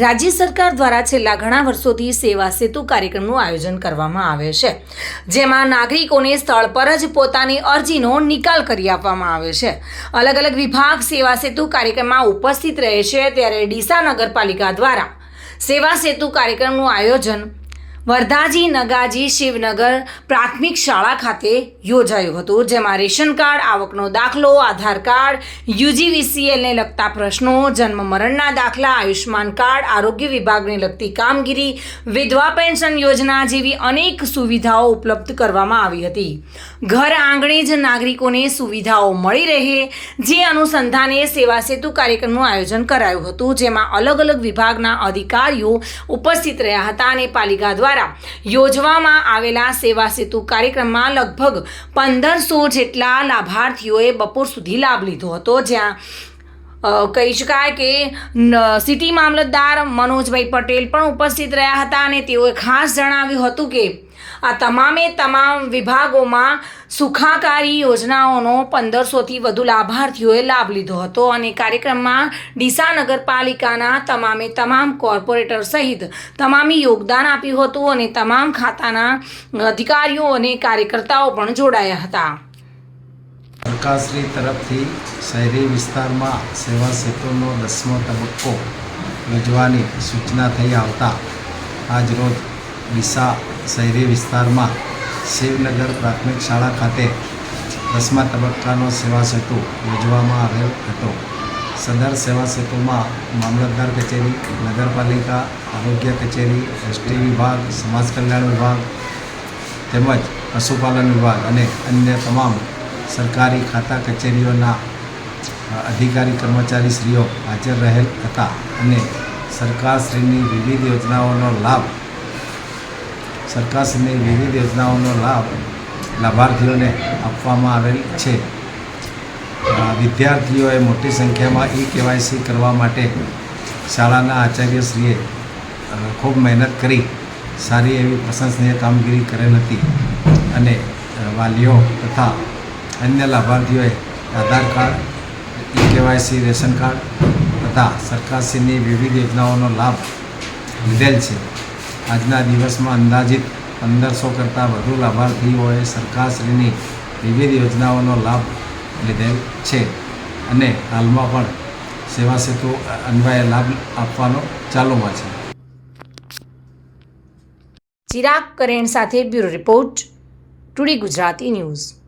રાજ્ય સરકાર દ્વારા છેલ્લા ઘણા વર્ષોથી સેવા સેતુ કાર્યક્રમનું આયોજન કરવામાં આવે છે, જેમાં નાગરિકોને સ્થળ પર જ પોતાની અરજીનો નિકાલ કરી આપવામાં આવે છે. અલગ અલગ વિભાગ સેવા સેતુ કાર્યક્રમમાં ઉપસ્થિત રહે છે, ત્યારે ડીસા નગરપાલિકા દ્વારા સેવા સેતુ કાર્યક્રમનું આયોજન વરધાજી, નગાજી, શિવનગર પ્રાથમિક શાળા ખાતે યોજાયું હતું, જેમાં રેશન કાર્ડ, આવકનો દાખલો, આધાર કાર્ડ, યુજીવીસીએલને લગતા પ્રશ્નો, જન્મ મરણના દાખલા આયુષ્માન કાર્ડ, આરોગ્ય વિભાગને લગતી કામગીરી, વિધવા પેન્શન યોજના જેવી અનેક સુવિધાઓ ઉપલબ્ધ કરવામાં આવી હતી. ઘર આંગણે જ નાગરિકોને સુવિધાઓ મળી રહે, જે અનુસંધાને સેવા સેતુ કાર્યક્રમનું આયોજન કરાયું હતું, જેમાં અલગ અલગ વિભાગના અધિકારીઓ ઉપસ્થિત રહ્યા હતા અને પાલિકા દ્વારા યોજવામાં આવેલા સેવા સેતુ કાર્યક્રમમાં લગભગ પંદરસો જેટલા લાભાર્થીઓએ બપોર સુધી લાભ લીધો હતો. જ્યાં કહી શકાય કે સિટી મામલતદાર મનોજભાઈ પટેલ પણ ઉપસ્થિત રહ્યા હતા અને તેઓએ ખાસ જણાવ્યું હતું કે, આ તમામે તમામ વિભાગોમાં સુખાકારી યોજનાઓનો પંદરસોથી વધુ લાભાર્થીઓએ લાભ લીધો હતો અને કાર્યક્રમમાં ડીસા નગરપાલિકાના તમામે તમામ કોર્પોરેટર સહિત તમામે યોગદાન આપ્યું હતું અને તમામ ખાતાના અધિકારીઓ અને કાર્યકર્તાઓ પણ જોડાયા હતા. સરકારશ્રી તરફથી શહેરી વિસ્તારમાં સેવા સેતુનો દસમો તબક્કો યોજવાની સૂચના થઈ આવતા આજરોજ ડીસા શહેરી વિસ્તારમાં શિવનગર પ્રાથમિક શાળા ખાતે દસમા તબક્કાનો સેવા સેતુ યોજવામાં આવેલ હતો. સદર સેવા સેતુમાં મામલતદાર કચેરી, નગરપાલિકા, આરોગ્ય કચેરી, એસટી વિભાગ, સમાજ કલ્યાણ વિભાગ તેમજ પશુપાલન વિભાગ અને અન્ય તમામ સરકારી ખાતા કચેરીઓના અધિકારી કર્મચારીશ્રીઓ હાજર રહેલ હતા અને સરકારશ્રીની વિવિધ યોજનાઓનો લાભ, સરકારશ્રીની વિવિધ યોજનાઓનો લાભ લાભાર્થીઓને આપવામાં આવેલ છે. વિદ્યાર્થીઓએ મોટી સંખ્યામાં ઈ કેવાયસી કરવા માટે શાળાના આચાર્યશ્રીએ ખૂબ મહેનત કરી, સારી એવી પ્રશંસનીય કામગીરી કરેલ હતી અને વાલીઓ તથા અન્ય લાભાર્થીઓએ Aadhaar card e KYC ration card તથા સરકારશ્રીની વિવિધ યોજનાઓનો લાભ લીધેલ છે. આજના દિવસમાં અંદાજિત પંદરસો કરતાં વધુ લાભાર્થીઓએ સરકારશ્રીની વિવિધ યોજનાઓનો લાભ લીધેલ છે અને હાલમાં પણ સેવા સેતુ અન્વયે લાભ આપવાનો ચાલુમાં છે. ચિરાગ કરેણ સાથે bureau report, today Gujarati news.